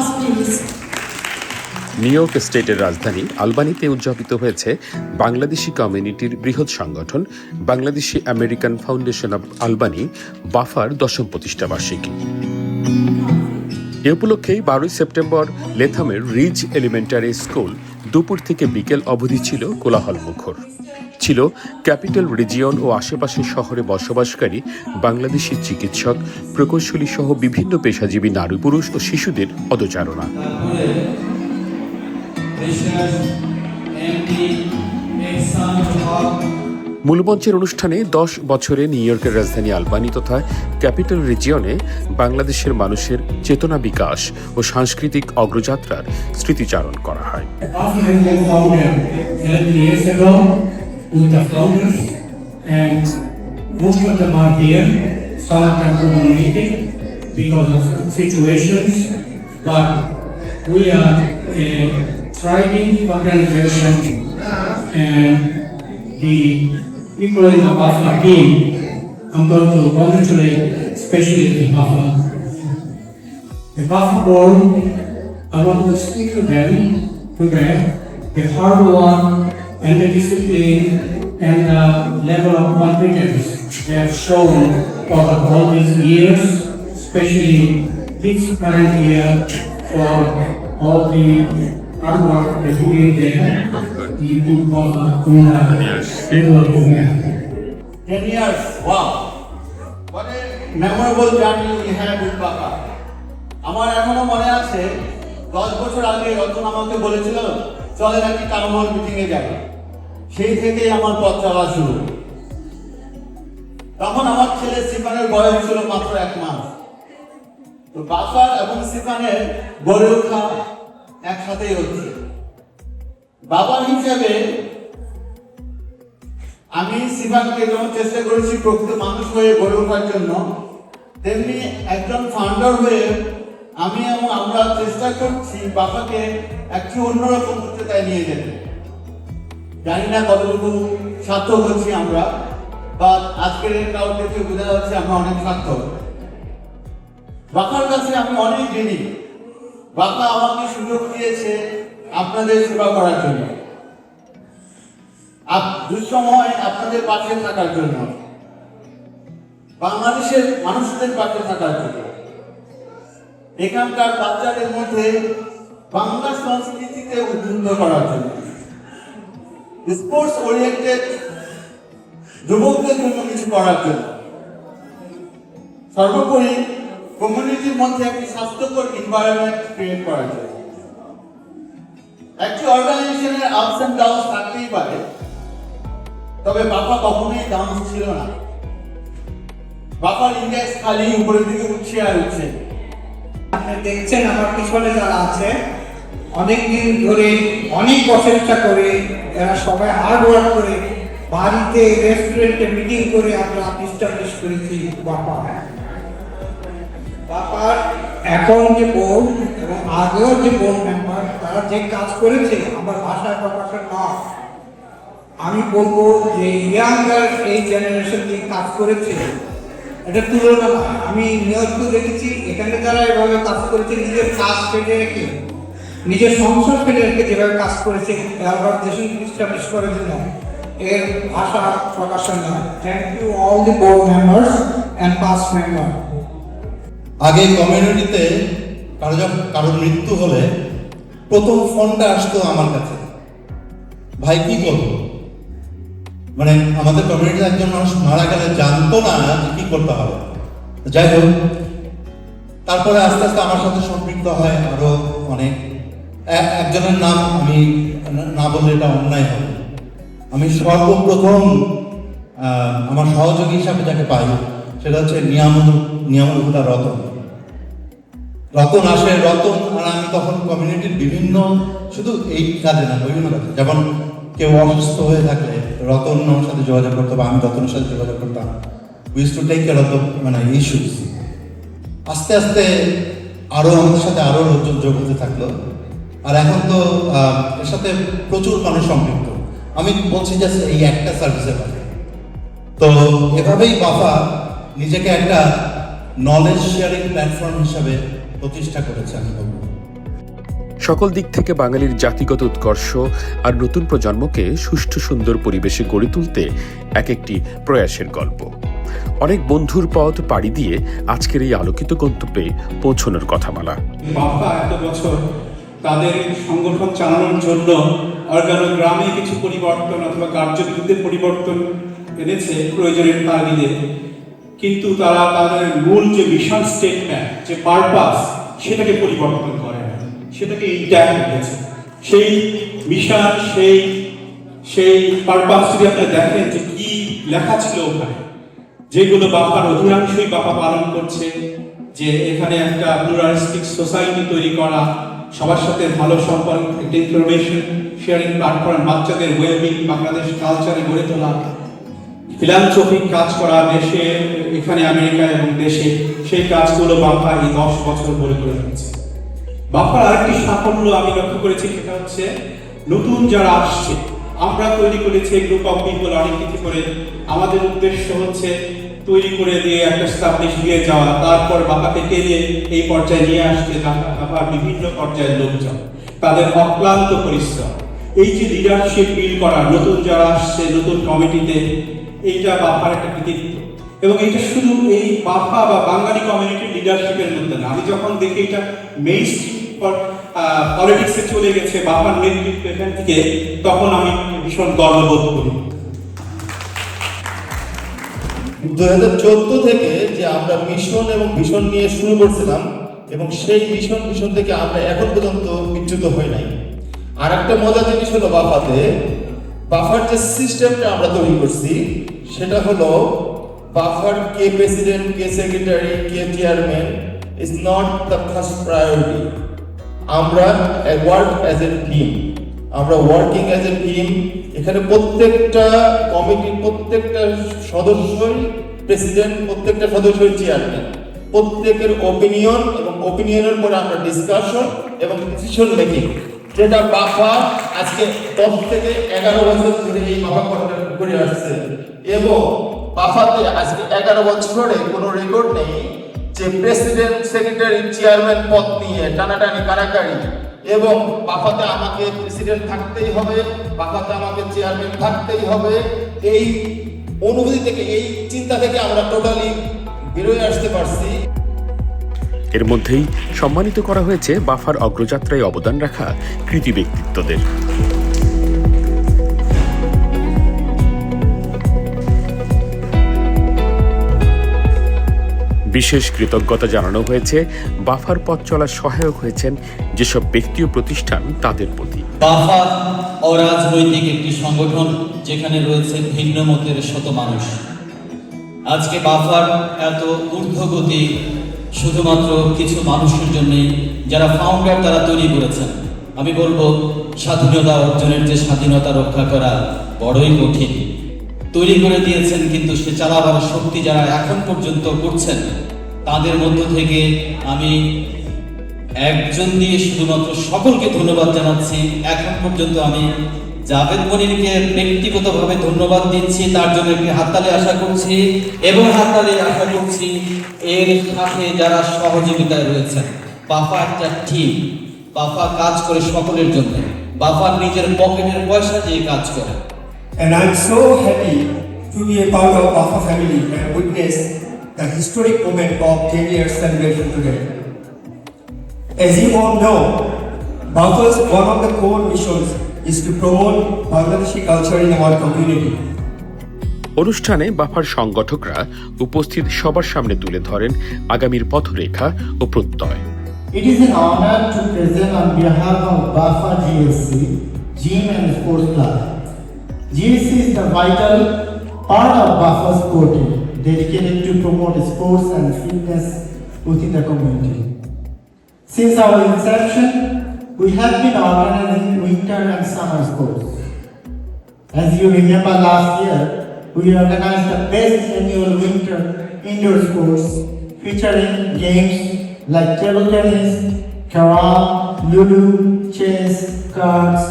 applause, please. New York স্টেটের রাজধানী আলবানিতে উদযাপিত হয়েছে বাংলাদেশি কমিউনিটির বৃহৎ সংগঠন Bangladeshi American Foundation of Albany BAFA দশম প্রতিষ্ঠা বার্ষিকী এ উপলক্ষেই বারোই সেপ্টেম্বর লেথামের রিজ এলিমেন্টারি স্কুল দুপুর থেকে বিকেল অবধি ছিল কোলাহল মুখর ছিল ক্যাপিটাল রিজিয়ন ও আশেপাশের শহরে বসবাসকারী বাংলাদেশি চিকিৎসক, প্রকৌশলী সহ বিভিন্ন পেশাজীবী নারী পুরুষ ও শিশুদের of মূলমঞ্চের অনুষ্ঠানে দশ বছরে নিউ ইয়র্কের রাজধানী আলবানি তথা ক্যাপিটাল রিজিয়নে বাংলাদেশের মানুষের চেতনা বিকাশ ও সাংস্কৃতিক অগ্রযাত্রার স্মৃতিচারণ করা হয়। After has been founded 11 years ago with the founders and most of them are here, some of them community because of situations, but we are uh, a thriving organization and the people in the Bafra team, I'm going to congratulate especially the Bafra the Buffer board, I want to speak to them today, the hard work and the discipline and the level of confidence they have shown over all these years, especially this current year for all the hard work we did there. The good work, Yes. Ten years, wow. What a memorable journey we had with Baba. আমার এখনও মনে আছে দশ বছর আগে রতন আমাকে বলেছিল চলে নাকি টাউন হল মিটিং এ যাবে সেই থেকেই আমার পথ চলা শুরু। তখন আমার ছেলে সিফানের বয়স ছিল মাত্র এক মাস। তো বাফার এবং সিফানের গড়ে ওঠা একসাথেই হচ্ছে। বাবা হিসেবে আমি সিফানকে যেমন চেষ্টা করেছি প্রকৃত মানুষ হয়ে গড়ে ওঠার জন্য, তেমনি একজন ফাউন্ডার হয়ে আমি এবং আমরা চেষ্টা করছি বাবাকে একটি অন্যরকম উচ্চতায় নিয়ে যেতে। জানি না কতটুকু সার্থক হচ্ছি আমরা বা আজকের দেখে বোঝা যাচ্ছে আমরা অনেক সার্থক। বাবার কাছে আমি অনেক ঋণী বাবা আমাকে সুযোগ দিয়েছে আপনাদের সেবা করার জন্য। দুঃসময় আপনাদের পাশে থাকার জন্য। বাংলাদেশের মানুষদের পাশে থাকার জন্য। এখানকার বাচ্চাদের মধ্যে বাংলা সংস্কৃতিতে উদ্বুদ্ধ করার জন্য। স্পোর্টস ওরিয়েন্টেড যুবকদের জন্য কিছু করার জন্য। সর্বোপরি কমিউনিটির মধ্যে একটি স্বাস্থ্যকর এনভায়রনমেন্ট ক্রিয়েট করার জন্য। একটি অর্গানাইজেশনের আপস এন্ড ডাউনস থাকতেই পারে, তবে বাপা কখনোই ডাউন ছিল না। বাপার ইন্ডেক্স খালি উপরের দিকে উঠছে আর উঠছে। দেখছেন আমার পিছনে যারা আছে অনেক দিন ধরে, অনেক প্রচেষ্টা করে এরা সবাই হার্ড ওয়ার্ক করে বাড়িতে রেস্টুরেন্টে মিটিং করে আমরা ইস্টাবলিশ করেছি বাপা বাপার এখন যে বোর্ড এবং আগেও যে বোর্ড মেম্বার তারা যে কাজ করেছে, আমার ভাষায় প্রকাশের না আমি বলব যে ইয়াঙ্গার এই জেনারেশন যে কাজ করেছে, এটা তুলনা। আমি নিয়ত দেখেছি, এখানে যারা এভাবে কাজ করেছে, নিজের কাজ ফেলে রেখে নিজের সংসার ফেলে যেভাবে কাজ করেছে অর্গানাইজেশন ইস্টাবলিশ করে দিল এর ভাষা প্রকাশন নয় thank you all the board members and past member আগে কমিউনিটিতে কারও যখন কারোর মৃত্যু হলে প্রথম ফোনটা আসতো আমার কাছে। ভাই, কি করব? মানে আমাদের কমিউনিটিতে একজন মানুষ মারা গেলে জানতো না কি করতে হবে। যাই হোক, তারপরে আস্তে আস্তে আমার সাথে সম্পৃক্ত হয়, আরও অনেক। একজনের নাম আমি না- বললে এটা অন্যায় হবে। আমি সর্বপ্রথম আমার সহযোগী হিসাবে যাকে পাই, সেটা হচ্ছে নিয়ামত নিয়ামতগুলা রতন। রতন আসে, রতন আর আমি তখন কমিউনিটির বিভিন্ন, শুধু এই কাজে না, বিভিন্ন কাজে। যেমন কেউ অসুস্থ হয়ে থাকলে রতন আমার সাথে যোগাযোগ করতো বা আমি রতনের সাথে যোগাযোগ করতাম। Wish to take care of মানে ইস্যুস আস্তে আস্তে আরও আমাদের সাথে আরও লোকজন যোগ হতে থাকল। আর এখন তো আহ, এর সাথে প্রচুর মানুষ সম্পৃক্ত। আমি বলছি যে এই একটা সার্ভিসের কথা তো এভাবেই বাফা নিজেকে একটা নলেজ শেয়ারিং প্ল্যাটফর্ম হিসাবে প্রতিষ্ঠা করেছে আমি বলব। সকল দিক থেকে বাঙালির জাতিগত উৎকর্ষ আর নতুন প্রজন্মকে সুষ্ঠু সুন্দর পরিবেশে গড়ে তুলতে এক একটি প্রয়াসের গল্প। অনেক বন্ধুর পথ পাড়ি দিয়ে আজকের এই আলোকিত গন্তব্যে পৌঁছানোর কথা বলা বাপ্পা এত বছর তাদের সংগঠন চালানোর জন্য অর্গানোগ্রামে কিছু পরিবর্তন অথবা কার্যবিধিতে পরিবর্তন এনেছে প্রয়োজনের তাগিদে। কিন্তু তারা তাদের মূল যে মিশন স্টেটমেন্ট যে পারপাস সেটাকে পরিবর্তন করে না। সেটাকে ইন্ট্যাক্ট রেখেছে। সেই মিশন সেই সেই পারপাস যদি আপনি দেখেন যে কি লেখা ছিল ওখানে, যেগুলো বাপার অধিকাংশই বাপা পালন করছে, যে এখানে একটা প্লুরালিস্টিক সোসাইটি তৈরি করা সবার সাথে ভালো সম্পর্ক, একটা ইনফরমেশন শেয়ারিং প্ল্যাটফর্ম বাচ্চাদের ওয়েলবিং বাংলাদেশ কালচারে গড়ে তোলা ফিলান্থ্রপিক কাজ করা দেশে, এখানে আমেরিকা এবং দেশে, সেই কাজগুলো বাপা এই দশ বছর ধরে করে যাচ্ছে বাপার আরেকটি সাফল্য আমি লক্ষ্য করেছি, সেটা হচ্ছে নতুন যারা আসছে, আমরা তৈরি করেছি গ্রুপ অফ পিপল অনেক কিছু করে। আমাদের উদ্দেশ্য হচ্ছে তৈরি করে দিয়ে একটা স্টাবলিশ দিয়ে যাওয়া, তারপর বাপাকে টেনে এই পর্যায়ে নিয়ে আসতে বাপার বিভিন্ন পর্যায়ের লোকজন, তাদের অক্লান্ত পরিশ্রম। এই যে লিডারশিপ বিল করা, নতুন যারা আসছে, নতুন কমিটিতে, এইটা বাপার একটা কৃতিত্ব। এবং এটা শুধু এই বাফা বা বাঙালি কমিউনিটির লিডারশিপের মধ্যে না, আমি যখন দেখি এটা মেইন পলিটিক্সে চলে গেছে, বাফার নেতৃত্ব এখান থেকে, তখন আমি ভীষণ গর্ববোধ করি। দু হাজার চোদ্দ থেকে যে আমরা মিশন এবং ভিশন নিয়ে শুরু করছিলাম এবং সেই মিশন ভিশন থেকে আমরা এখন পর্যন্ত বিচ্যুত হই নাই। আর একটা মজার জিনিস হলো বাফাতে। বাফার যে সিস্টেমটা আমরা তৈরি করছি, সেটা হলো বাফার কে প্রেসিডেন্ট, কে secretary, K chairman is not the first priority আমরা ওয়ার্ক অ্যাজ এ টিম আমরা ওয়ার্কিং অ্যাজ এ টিম এখানে প্রত্যেকটা কমিটির প্রত্যেকটা সদস্যই প্রেসিডেন্ট প্রত্যেকটা সদস্যই চেয়ারম্যান প্রত্যেকের ওপিনিয়ন এবং ওপিনিয়নের পরে আমরা ডিসকাশন এবং ডিসিশন মেকিং যেটা বাফা আজকে দশ থেকে এগারো বছর ধরে এই বাফা করে আসছে। এবং বাফাতে আজকে এগারো বছরে কোনো রেকর্ড নেই যে প্রেসিডেন্ট সেক্রেটারি চেয়ারম্যান পদ নিয়ে টানাটানি, কারাকারি এবং বাফাতে আমাকে প্রেসিডেন্ট থাকতেই হবে, বাফাতে আমাকে চেয়ারম্যান থাকতেই হবে। এই অনুভূতি থেকে, এই চিন্তা থেকে আমরা টোটালি বেরোয় আসতে পারছি। এর মধ্যেই সম্মানিত করা হয়েছে বাফার অগ্রযাত্রায় অবদান রাখা কৃতি ব্যক্তিত্বদের। বিশেষ কৃতজ্ঞতা জানানো হয়েছে, বাফার পথ চলার সহায়ক হয়েছেন যেসব ব্যক্তি ও প্রতিষ্ঠান তাদের প্রতি। বাফা অরাজনৈতিক একটি সংগঠন যেখানে রয়েছে ভিন্ন মতের শত মানুষ। আজকে বাফার এত ঊর্ধ্বগতি শুধুমাত্র কিছু মানুষের জন্যই যারা ফাউন্ডার তারা তৈরি করেছেন। আমি বলব, স্বাধীনতা অর্জনের যে স্বাধীনতা রক্ষা করা বড়ই কঠিন। তৈরি করে দিয়েছেন, কিন্তু সে চালাবার শক্তি যারা এখন পর্যন্ত করছেন, তাদের মধ্য থেকে আমি একজন দিয়ে শুধুমাত্র সকলকে ধন্যবাদ জানাচ্ছি। এখন পর্যন্ত আমি জাভেদ মনিরকে ব্যক্তিগতভাবে ধন্যবাদ দিচ্ছি, তার জন্য একটি হাততালি আশা করছি এবং হাততালি আশা করছি এর সাথে যারা সহযোগিতায় রয়েছেন, বাফা একটা টিম বাফা কাজ করে সকলের জন্য বাফার নিজের পকেটের পয়সা দিয়ে কাজ করে। And I'm so happy to be a part of Alpha family and witness the historic moment of 10 years celebration today. As you all know, Alpha's one of the core missions is to promote Bangladeshi culture in our community. অনুষ্ঠানে BAFA সংগঠকরা উপস্থিত সবার সামনে তুলে ধরেন আগামীর পথরেখা ও প্রত্যয় It is an honor to present on behalf of BAFA GSC, Gym and Sports Club. GSC is the vital part of core team, dedicated to promote sports and fitness within the community. Since our inception, we have been organizing winter and summer sports. As you remember last year, we organized the best annual winter indoor sports featuring games like table tennis, carom, ludo, chess, cards,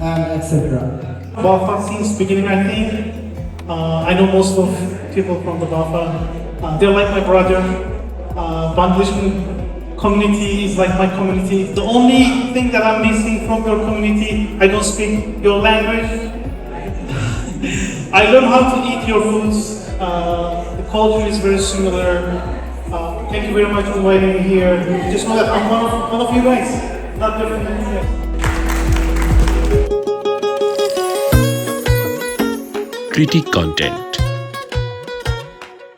and etc. Bafa since beginning, I think. Uh, I know most of people from the Bafa. Uh, they're like my brother. Uh, community is like my community. The only thing that I'm missing from your community, I don't speak your language. I learn how to eat your foods. Uh, the culture is very similar. Uh, thank you very much for inviting me here. Just know that I'm one of, one of you guys, not different than you guys. Critic content